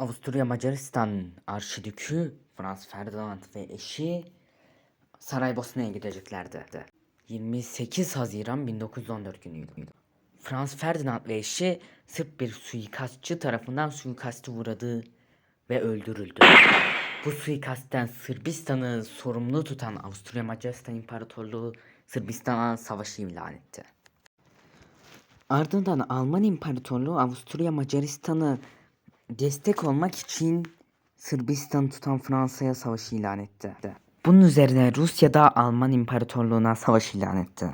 Avusturya Macaristan Arşidükü Franz Ferdinand ve eşi Saraybosna'ya gideceklerdi. 28 Haziran 1914 günüydü. Franz Ferdinand ve eşi Sırp bir suikastçı tarafından suikaste uğradı ve öldürüldü. Bu suikastten Sırbistan'ı sorumlu tutan Avusturya Macaristan İmparatorluğu Sırbistan'a savaşı ilan etti. Ardından Alman İmparatorluğu Avusturya Macaristan'ı destek olmak için Sırbistan'ı tutan Fransa'ya savaş ilan etti. Bunun üzerine Rusya da Alman İmparatorluğu'na savaş ilan etti.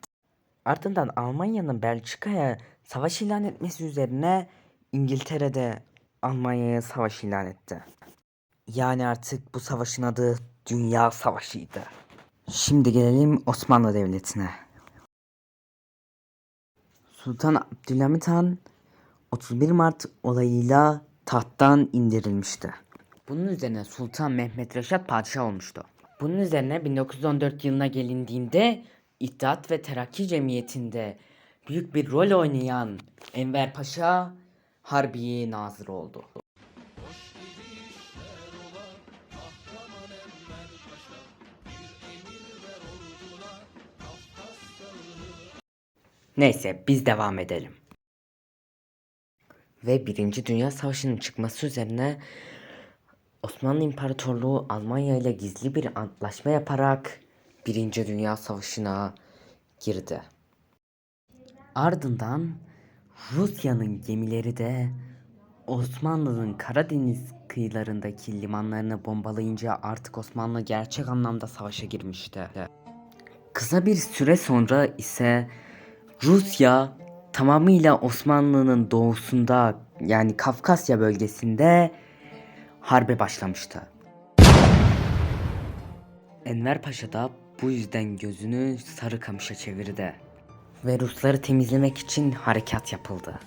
Ardından Almanya'nın Belçika'ya savaş ilan etmesi üzerine İngiltere de Almanya'ya savaş ilan etti. Yani artık bu savaşın adı Dünya Savaşı'ydı. Şimdi gelelim Osmanlı Devleti'ne. Sultan Abdülhamit Han 31 Mart olayıyla tahttan indirilmişti. Bunun üzerine Sultan Mehmet Reşat padişah olmuştu. Bunun üzerine 1914 yılına gelindiğinde İttihat ve Terakki Cemiyeti'nde büyük bir rol oynayan Enver Paşa Harbiye Nazırı oldu. Neyse biz devam edelim. Ve Birinci Dünya Savaşı'nın çıkması üzerine Osmanlı İmparatorluğu Almanya ile gizli bir antlaşma yaparak Birinci Dünya Savaşı'na girdi. Ardından Rusya'nın gemileri de Osmanlı'nın Karadeniz kıyılarındaki limanlarını bombalayınca artık Osmanlı gerçek anlamda savaşa girmişti. Kısa bir süre sonra ise Rusya tamamıyla Osmanlı'nın doğusunda yani Kafkasya bölgesinde harbe başlamıştı. Enver Paşa da bu yüzden gözünü Sarıkamış'a çevirdi ve Rusları temizlemek için harekat yapıldı.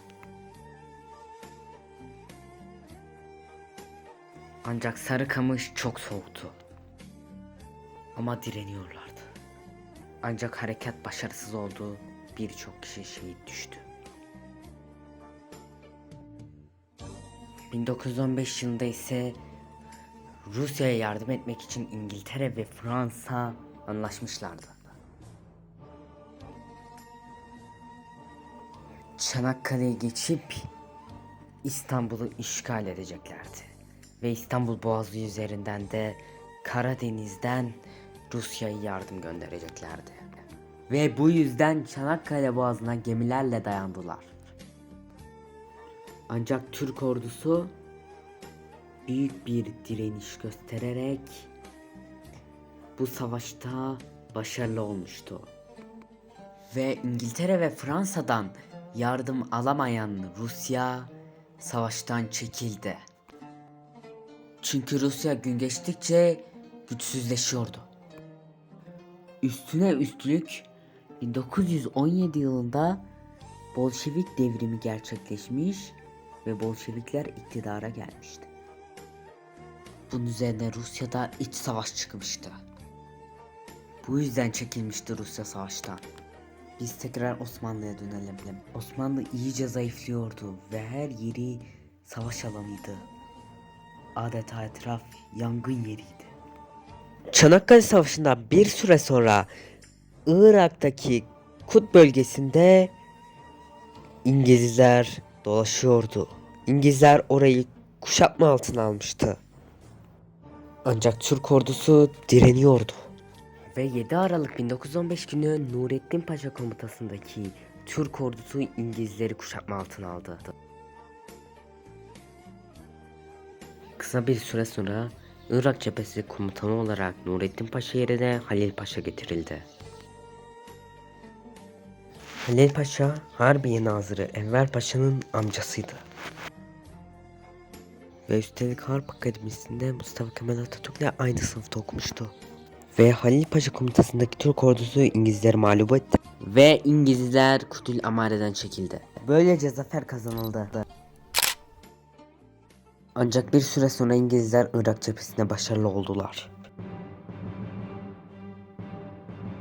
Ancak Sarıkamış çok soğuktu. Ama direniyorlardı. Ancak harekat başarısız oldu. Birçok kişi şehit düştü. 1915 yılında ise Rusya'ya yardım etmek için İngiltere ve Fransa anlaşmışlardı. Çanakkale'ye geçip İstanbul'u işgal edeceklerdi. Ve İstanbul Boğazı üzerinden de Karadeniz'den Rusya'ya yardım göndereceklerdi. Ve bu yüzden Çanakkale Boğazı'na gemilerle dayandılar. Ancak Türk ordusu büyük bir direniş göstererek bu savaşta başarılı olmuştu. Ve İngiltere ve Fransa'dan yardım alamayan Rusya savaştan çekildi. Çünkü Rusya gün geçtikçe güçsüzleşiyordu. Üstüne üstlük 1917 yılında Bolşevik devrimi gerçekleşmiş ve Bolşevikler iktidara gelmişti. Bunun üzerine Rusya'da iç savaş çıkmıştı. Bu yüzden çekilmişti Rusya savaştan. Biz tekrar Osmanlı'ya dönelim. Osmanlı iyice zayıflıyordu ve her yeri savaş alanıydı. Adeta etraf yangın yeriydi. Çanakkale Savaşı'ndan bir süre sonra Irak'taki Kut bölgesinde İngilizler dolaşıyordu. İngilizler orayı kuşatma altına almıştı. Ancak Türk ordusu direniyordu. Ve 7 Aralık 1915 günü Nurettin Paşa komutasındaki Türk ordusu İngilizleri kuşatma altına aldı. Kısa bir süre sonra Irak cephesi komutanı olarak Nurettin Paşa yerine Halil Paşa getirildi. Halil Paşa, Harbiye Nazırı Enver Paşa'nın amcasıydı. Ve üstelik Harp Akademisi'nde Mustafa Kemal Atatürk'le aynı sınıfta okumuştu. Ve Halil Paşa komutasındaki Türk ordusu İngilizleri mağlup etti. Ve İngilizler Kutül Amare'den çekildi. Böylece zafer kazanıldı. Ancak bir süre sonra İngilizler Irak cephesinde başarılı oldular.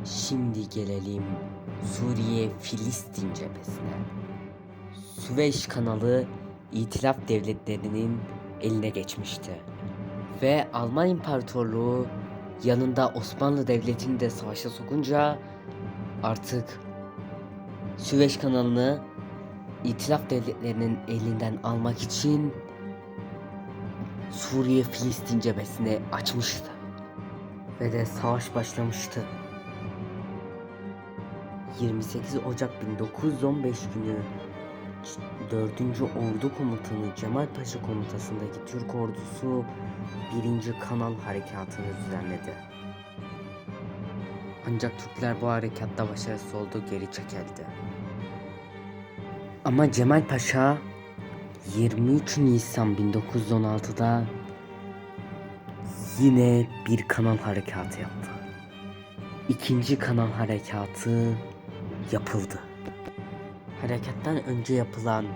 Şimdi gelelim Suriye Filistin cephesine. Süveyş kanalı İtilaf devletlerinin eline geçmişti. Ve Alman İmparatorluğu yanında Osmanlı Devleti'ni de savaşa sokunca artık Süveyş kanalını İtilaf devletlerinin elinden almak için Suriye Filistin cephesini açmıştı. Ve de savaş başlamıştı. 28 Ocak 1915 günü 4. Ordu Komutanı Cemal Paşa komutasındaki Türk ordusu 1. Kanal Harekatı'nı düzenledi. Ancak Türkler bu harekatta başarısız oldu geri çekildi. Ama Cemal Paşa 23 Nisan 1916'da yine bir kanal harekatı yaptı. İkinci kanal harekatı yapıldı. Harekattan önce yapılan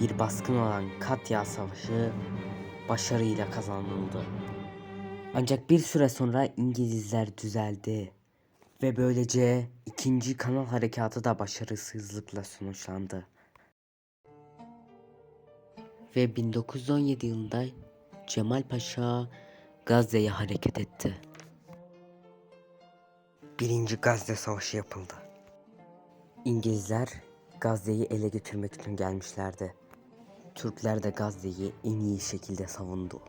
bir baskın olan Katya Savaşı başarıyla kazanıldı. Ancak bir süre sonra İngilizler düzeldi ve böylece ikinci kanal harekatı da başarısızlıkla sonuçlandı. Ve 1917 yılında Cemal Paşa Gazze'ye hareket etti. Birinci Gazze Savaşı yapıldı. İngilizler Gazze'yi ele geçirmek için gelmişlerdi. Türkler de Gazze'yi en iyi şekilde savundu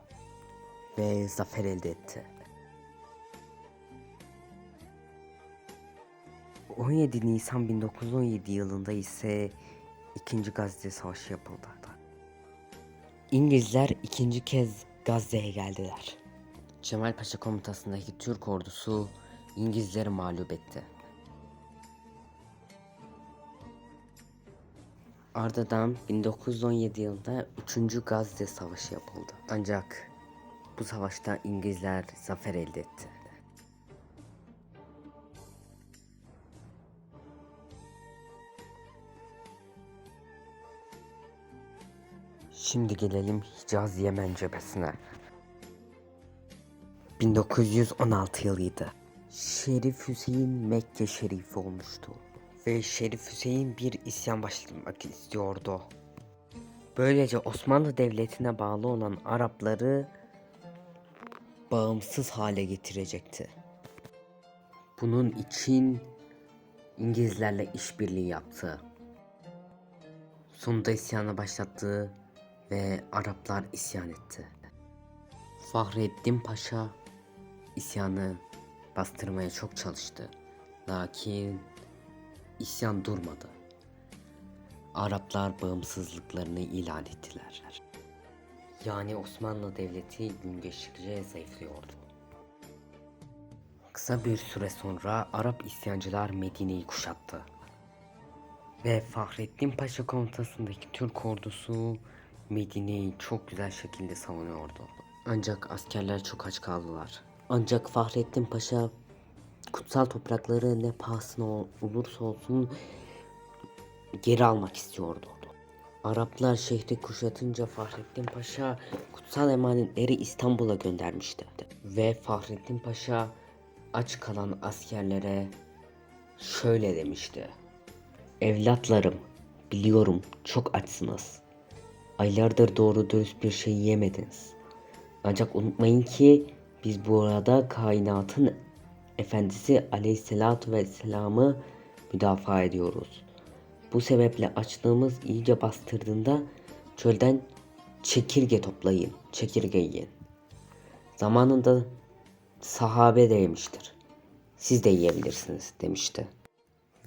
ve zafer elde etti. 17 Nisan 1917 yılında ise 2. Gazze Savaşı yapıldı. İngilizler ikinci kez Gazze'ye geldiler. Cemal Paşa komutasındaki Türk ordusu İngilizleri mağlup etti. Ardından 1917 yılında 3. Gazze Savaşı yapıldı. Ancak bu savaşta İngilizler zafer elde etti. Şimdi gelelim Hicaz Yemen cephesine. 1916 yılıydı. Şerif Hüseyin Mekke şerifi olmuştu. Ve Şerif Hüseyin bir isyan başlatmak istiyordu. Böylece Osmanlı Devleti'ne bağlı olan Arapları bağımsız hale getirecekti. Bunun için İngilizlerle işbirliği yaptı. Sonunda isyanı başlattı ve Araplar isyan etti. Fahreddin Paşa isyanı bastırmaya çok çalıştı. Lakin isyan durmadı. Araplar bağımsızlıklarını ilan ettiler. Yani Osmanlı Devleti gün geçtikçe zayıflıyordu. Kısa bir süre sonra Arap isyancılar Medine'yi kuşattı. Ve Fahrettin Paşa komutasındaki Türk ordusu Medine'yi çok güzel şekilde savunuyordu. Ancak askerler çok aç kaldılar. Ancak Fahrettin Paşa kutsal toprakları ne pahasına ol- olursa olsun geri almak istiyordu. Araplar şehri kuşatınca Fahrettin Paşa kutsal emanetleri İstanbul'a göndermişti. Ve Fahrettin Paşa aç kalan askerlere şöyle demişti. Evlatlarım, biliyorum çok açsınız. Aylardır doğru dürüst bir şey yemediniz. Ancak unutmayın ki biz bu arada kainatın efendisi aleyhissalatu vesselam'ı müdafaa ediyoruz. Bu sebeple açlığımız iyice bastırdığında çölden çekirge toplayın, çekirge yiyin. Zamanında sahabe de yemiştir. Siz de yiyebilirsiniz demişti.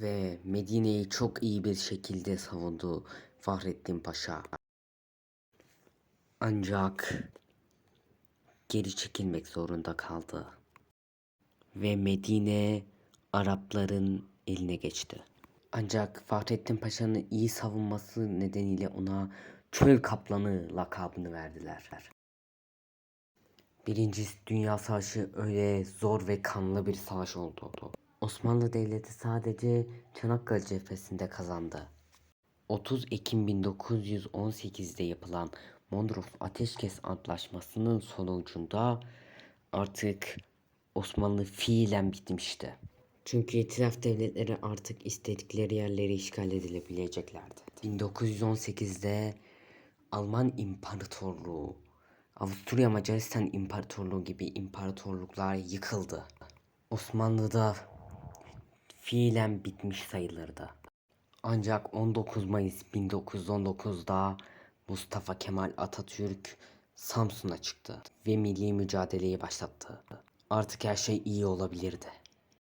Ve Medine'yi çok iyi bir şekilde savundu Fahrettin Paşa. Ancak geri çekilmek zorunda kaldı. Ve Medine Arapların eline geçti. Ancak Fahrettin Paşa'nın iyi savunması nedeniyle ona çöl kaplanı lakabını verdiler. Birinci Dünya Savaşı öyle zor ve kanlı bir savaş oldu. Osmanlı Devleti sadece Çanakkale cephesinde kazandı. 30 Ekim 1918'de yapılan Mondros Ateşkes Antlaşması'nın sonucunda artık Osmanlı fiilen bitmişti. Çünkü itilaf devletleri artık istedikleri yerleri işgal edilebileceklerdi. 1918'de Alman İmparatorluğu Avusturya Macaristan İmparatorluğu gibi imparatorluklar yıkıldı. Osmanlı da fiilen bitmiş sayılırdı. Ancak 19 Mayıs 1919'da Mustafa Kemal Atatürk Samsun'a çıktı ve milli mücadeleyi başlattı. Artık her şey iyi olabilirdi.